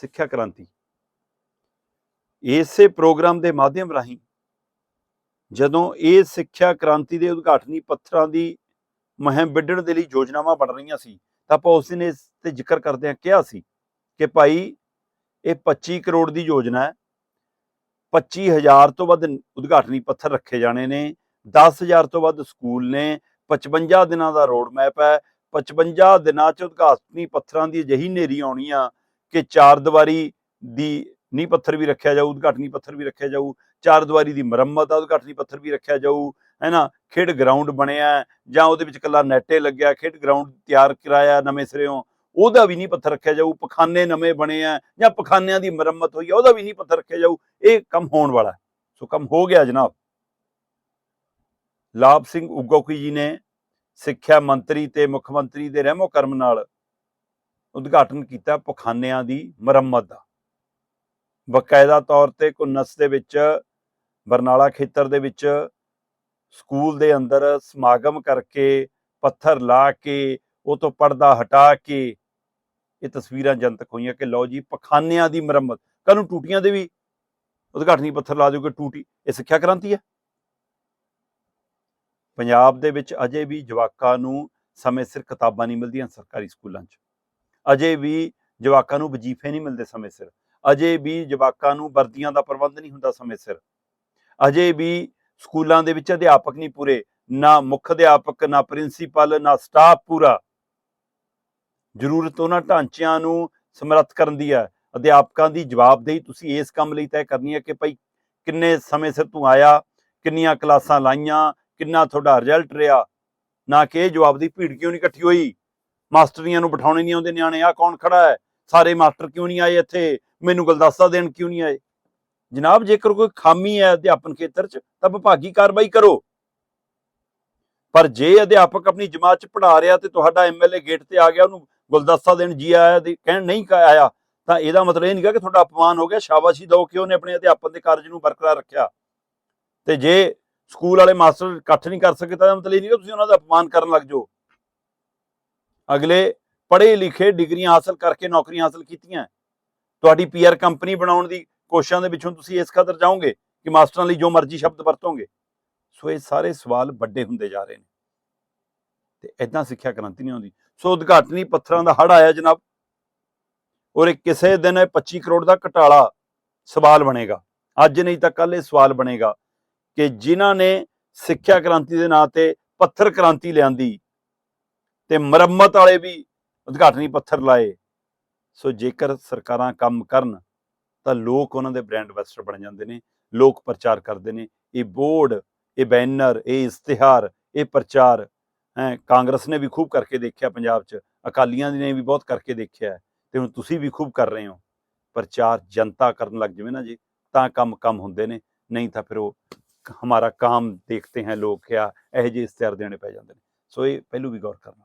ਸਿੱਖਿਆ ਕ੍ਰਾਂਤੀ। ਇਸੇ ਪ੍ਰੋਗਰਾਮ ਦੇ ਮਾਧਿਅਮ ਰਾਹੀਂ ਜਦੋਂ ਇਹ ਸਿੱਖਿਆ ਕ੍ਰਾਂਤੀ ਦੇ ਉਦਘਾਟਨੀ ਪੱਥਰਾਂ ਦੀ ਮੁਹਿੰਮ ਵਿੱਢਣ ਦੇ ਲਈ ਯੋਜਨਾਵਾਂ ਬਣ ਰਹੀਆਂ ਸੀ, ਤਾਂ ਆਪਾਂ ਉਸ ਦਿਨ ਇਸ ਤੇ ਜ਼ਿਕਰ ਕਰਦਿਆਂ ਕਿਹਾ ਸੀ ਕਿ ਭਾਈ, ਇਹ 25 ਕਰੋੜ ਦੀ ਯੋਜਨਾ ਹੈ। 25000 ਤੋਂ ਵੱਧ ਉਦਘਾਟਨੀ ਪੱਥਰ ਰੱਖੇ ਜਾਣੇ ਨੇ 10000 ਤੋਂ ਵੱਧ ਸਕੂਲ ਨੇ 55 ਦਿਨਾਂ ਦਾ ਰੋਡ ਮੈਪ ਹੈ 55 ਦਿਨਾਂ ਚ ਉਦਘਾਟਨੀ ਪੱਥਰਾਂ ਦੀ ਅਜਿਹੀ ਨੇਰੀ ਆਉਣੀ ਆ ਕਿ ਚਾਰ ਦੀਵਾਰੀ ਦੀ ਨੀਂਹ ਪੱਥਰ ਵੀ ਰੱਖਿਆ ਜਾਊ, ਉਦਘਾਟਨੀ ਪੱਥਰ ਵੀ ਰੱਖਿਆ ਜਾਊ, ਚਾਰ ਦੀਵਾਰੀ ਦੀ ਮੁਰੰਮਤ ਆ ਉਦਘਾਟਨੀ ਪੱਥਰ ਵੀ ਰੱਖਿਆ ਜਾਊ, ਹੈਨਾ? ਖੇਡ ਗਰਾਊਂਡ ਬਣਿਆ ਜਾਂ ਉਹਦੇ ਵਿੱਚ ਕੱਲਾ ਨੈਟੇ ਲੱਗਿਆ, ਖੇਡ ਗਰਾਊਂਡ ਤਿਆਰ ਕਰਾਇਆ ਨਵੇਂ ਸਿਰਿਓਂ, ਉਹਦਾ ਵੀ ਨਹੀਂ ਪੱਥਰ ਰੱਖਿਆ ਜਾਊ, ਪਖਾਨੇ ਨਵੇਂ ਬਣੇ ਆ, ਜਾਂ ਪਖਾਨਿਆਂ ਦੀ ਮੁਰੰਮਤ ਹੋਈ ਆ, ਉਹਦਾ ਵੀ ਨਹੀਂ ਪੱਥਰ ਰੱਖਿਆ ਜਾਊ, ਇਹ ਕੰਮ ਹੋਣ ਵਾਲਾ ਸੋ ਕੰਮ ਹੋ ਗਿਆ ਜਨਾਬ। ਲਾਭ ਸਿੰਘ ਉਗੋਕੀ ਜੀ ਨੇ ਸਿੱਖਿਆ ਮੰਤਰੀ ਤੇ ਮੁੱਖ ਮੰਤਰੀ ਦੇ ਰਹਿਮੋ ਕਰਮ ਨਾਲ ਉਦਘਾਟਨ ਕੀਤਾ ਪਖਾਨਿਆਂ ਦੀ ਮੁਰੰਮਤ ਦਾ। ਬਕਾਇਦਾ ਤੌਰ ਤੇ ਕੁਨਸ ਦੇ ਵਿੱਚ, ਬਰਨਾਲਾ ਖੇਤਰ ਦੇ ਵਿੱਚ ਸਕੂਲ ਦੇ ਅੰਦਰ ਸਮਾਗਮ ਕਰਕੇ ਪੱਥਰ ਲਾ ਕੇ, ਉਹ ਤੋਂ ਪਰਦਾ ਹਟਾ ਕੇ ਇਹ ਤਸਵੀਰਾਂ ਜਨਤਕ ਹੋਈਆਂ ਕਿ ਲਓ ਜੀ, ਪਖਾਨਿਆਂ ਦੀ ਮੁਰੰਮਤ। ਕੱਲ ਨੂੰ ਟੂਟੀਆਂ ਦੇ ਵੀ ਉਦਘਾਟਨੀ ਪੱਥਰ ਲਾ ਦਿਓਗੇ ਟੂਟੀ, ਇਹ ਸਿੱਖਿਆ ਕ੍ਰਾਂਤੀ ਹੈ? ਪੰਜਾਬ ਦੇ ਵਿੱਚ ਅਜੇ ਵੀ ਜਵਾਕਾਂ ਨੂੰ ਸਮੇਂ ਸਿਰ ਕਿਤਾਬਾਂ ਨਹੀਂ ਮਿਲਦੀਆਂ ਸਰਕਾਰੀ ਸਕੂਲਾਂ 'ਚ। ਅਜੇ ਵੀ ਜਵਾਕਾਂ ਨੂੰ ਵਜੀਫੇ ਨਹੀਂ ਮਿਲਦੇ ਸਮੇਂ ਸਿਰ। ਅਜੇ ਵੀ ਜਵਾਕਾਂ ਨੂੰ ਵਰਦੀਆਂ ਦਾ ਪ੍ਰਬੰਧ ਨਹੀਂ ਹੁੰਦਾ ਸਮੇਂ ਸਿਰ। ਅਜੇ ਵੀ ਸਕੂਲਾਂ ਦੇ ਵਿੱਚ ਅਧਿਆਪਕ ਨਹੀਂ ਪੂਰੇ, ਨਾ ਮੁੱਖ ਅਧਿਆਪਕ, ਨਾ ਪ੍ਰਿੰਸੀਪਲ, ਨਾ ਸਟਾਫ ਪੂਰਾ। ਜ਼ਰੂਰਤ ਉਹਨਾਂ ਢਾਂਚਿਆਂ ਨੂੰ ਸਮਰੱਥ ਕਰਨ ਦੀ ਹੈ। ਅਧਿਆਪਕਾਂ ਦੀ ਜਵਾਬਦੇਹੀ ਤੁਸੀਂ ਇਸ ਕੰਮ ਲਈ ਤੈਅ ਕਰਨੀ ਹੈ ਕਿ ਭਾਈ ਕਿੰਨੇ ਸਮੇਂ ਸਿਰ ਤੂੰ ਆਇਆ, ਕਿੰਨੀਆਂ ਕਲਾਸਾਂ ਲਾਈਆਂ, ਕਿੰਨਾ ਤੁਹਾਡਾ ਰਿਜ਼ਲਟ ਰਿਹਾ। ਨਾ ਕਿ ਇਹ ਜਵਾਬ ਦੀ ਭੀੜ ਕਿਉਂ ਨਹੀਂ ਇਕੱਠੀ ਹੋਈ? ਮਾਸਟਰੀਆਂ ਨੂੰ ਬਿਠਾਉਣੇ ਨਹੀਂ ਆਉਂਦੇ ਨਿਆਣੇ ਆ ਕੌਣ ਖੜਾ ਹੈ? ਸਾਰੇ ਮਾਸਟਰ ਕਿਉਂ ਨਹੀਂ ਆਏ ਇੱਥੇ? ਮੈਨੂੰ ਗਲਦਸਤਾ ਦੇਣ ਕਿਉਂ ਨਹੀਂ ਆਏ? ਜਨਾਬ, ਜੇਕਰ ਕੋਈ ਖਾਮੀ ਹੈ ਅਧਿਆਪਨ ਖੇਤਰ 'ਚ, ਤਾਂ ਵਿਭਾਗੀ ਕਾਰਵਾਈ ਕਰੋ। ਪਰ ਜੇ ਅਧਿਆਪਕ ਆਪਣੀ ਜਮਾਤ 'ਚ ਪੜ੍ਹਾ ਰਿਹਾ ਤੇ ਤੁਹਾਡਾ ਐਮਐਲਏ ਗੇਟ ਤੇ ਆ ਗਿਆ, ਉਹਨੂੰ ਗੁਲਦਸਤਾ ਦੇਣ ਜੀ ਆਇਆ ਦੇ ਕਹਿਣ ਨਹੀਂ ਆਇਆ, ਤਾਂ ਇਹਦਾ ਮਤਲਬ ਇਹ ਨਹੀਂਗਾ ਕਿ ਤੁਹਾਡਾ ਅਪਮਾਨ ਹੋ ਗਿਆ, ਸ਼ਾਬਾਸ਼ੀ ਦਿਓ ਕਿ ਉਹਨੇ ਆਪਣੇ ਅਧਿਆਪਨ ਦੇ ਕਾਰਜ ਨੂੰ ਬਰਕਰਾਰ ਰੱਖਿਆ। ਤੇ ਜੇ ਸਕੂਲ ਵਾਲੇ ਮਾਸਟਰ ਇਕੱਠ ਨਹੀਂ ਕਰ ਸਕੇ, ਤਾਂ ਮਤਲਬ ਇਹ ਨਹੀਂ ਕਿ ਤੁਸੀਂ ਉਹਨਾਂ ਦਾ ਅਪਮਾਨ ਕਰਨ ਲੱਗ ਜਾਓ। ਅਗਲੇ ਪੜ੍ਹੇ ਲਿਖੇ ਡਿਗਰੀਆਂ ਹਾਸਲ ਕਰਕੇ ਨੌਕਰੀਆਂ ਹਾਸਲ ਕੀਤੀਆਂ। ਤੁਹਾਡੀ ਪੀਆਰ ਕੰਪਨੀ ਬਣਾਉਣ ਦੀ ਕੋਸ਼ਿਸ਼ਾਂ ਦੇ ਵਿੱਚੋਂ ਤੁਸੀਂ ਇਸ ਖਾਤਰ ਜਾਓਗੇ ਕਿ ਮਾਸਟਰਾਂ ਲਈ ਜੋ ਮਰਜ਼ੀ ਸ਼ਬਦ ਵਰਤੋਗੇ। ਸੋ ਇਹ ਸਾਰੇ ਸਵਾਲ ਵੱਡੇ ਹੁੰਦੇ ਜਾ ਰਹੇ ਨੇ। ਤੇ ਐਦਾਂ ਸਿੱਖਿਆ ਕ੍ਰਾਂਤੀ ਨਹੀਂ ਆਉਂਦੀ। ਸੋ ਉਦਘਾਟਨੀ ਪੱਥਰਾਂ ਦਾ ਹੜ ਆਇਆ ਜਨਾਬ। ਔਰ ਇਹ ਕਿਸੇ ਦਿਨ ਇਹ 25 ਕਰੋੜ ਦਾ ਘਟਾਲਾ ਸਵਾਲ ਬਣੇਗਾ। ਅੱਜ ਨਹੀਂ ਤਾਂ ਕੱਲ ਇਹ ਸਵਾਲ ਬਣੇਗਾ ਕਿ ਜਿਨ੍ਹਾਂ ਨੇ ਸਿੱਖਿਆ ਕ੍ਰਾਂਤੀ ਦੇ ਨਾਂ ਤੇ ਪੱਥਰ ਕ੍ਰਾਂਤੀ ਲਿਆਂਦੀ ਤੇ ਮੁਰੰਮਤ ਵਾਲੇ ਵੀ ਉਦਘਾਟਨੀ ਪੱਥਰ ਲਾਏ। ਸੋ ਜੇਕਰ ਸਰਕਾਰਾਂ ਕੰਮ ਕਰਨ ਤਾਂ ਲੋਕ ਉਹਨਾਂ ਦੇ ਬ੍ਰਾਂਡ ਐਂਬੈਸਡਰ ਬਣ ਜਾਂਦੇ ਨੇ ਲੋਕ ਪ੍ਰਚਾਰ ਕਰਦੇ ਨੇ। ਇਹ ਬੋਰਡ ਇਹ ਬੈਨਰ ਇਹ ਇਸ਼ਤਿਹਾਰ ਇਹ ਪ੍ਰਚਾਰ ਹੈ ਕਾਂਗਰਸ ਨੇ ਵੀ ਖੂਬ ਕਰਕੇ ਦੇਖਿਆ ਪੰਜਾਬ 'ਚ ਅਕਾਲੀਆਂ ਨੇ ਵੀ ਬਹੁਤ ਕਰਕੇ ਦੇਖਿਆ। ਹੈ, ਤੇ ਹੁਣ ਤੁਸੀਂ ਵੀ ਖੂਬ ਕਰ ਰਹੇ ਹੋ। ਪ੍ਰਚਾਰ ਜਨਤਾ ਕਰਨ ਲੱਗ ਜਵੇ ਨਾ ਜੀ ਤਾਂ ਕੰਮ ਕੰਮ ਹੁੰਦੇ ਨੇ ਨਹੀਂ ਤਾਂ ਫਿਰ ਉਹ ਹਮਾਰਾ ਕਾਮ ਦੇਖਤੇ ਹੈ ਲੋਕ ਕਿਆ ਇਹੋ ਜਿਹੇ ਇਸ਼ਤਿਹਾਰ ਦੇਣੇ ਪੈ ਜਾਂਦੇ ਨੇ। ਸੋ ਇਹ ਪਹਿਲੂ ਵੀ ਗੌਰ ਕਰਨਾ।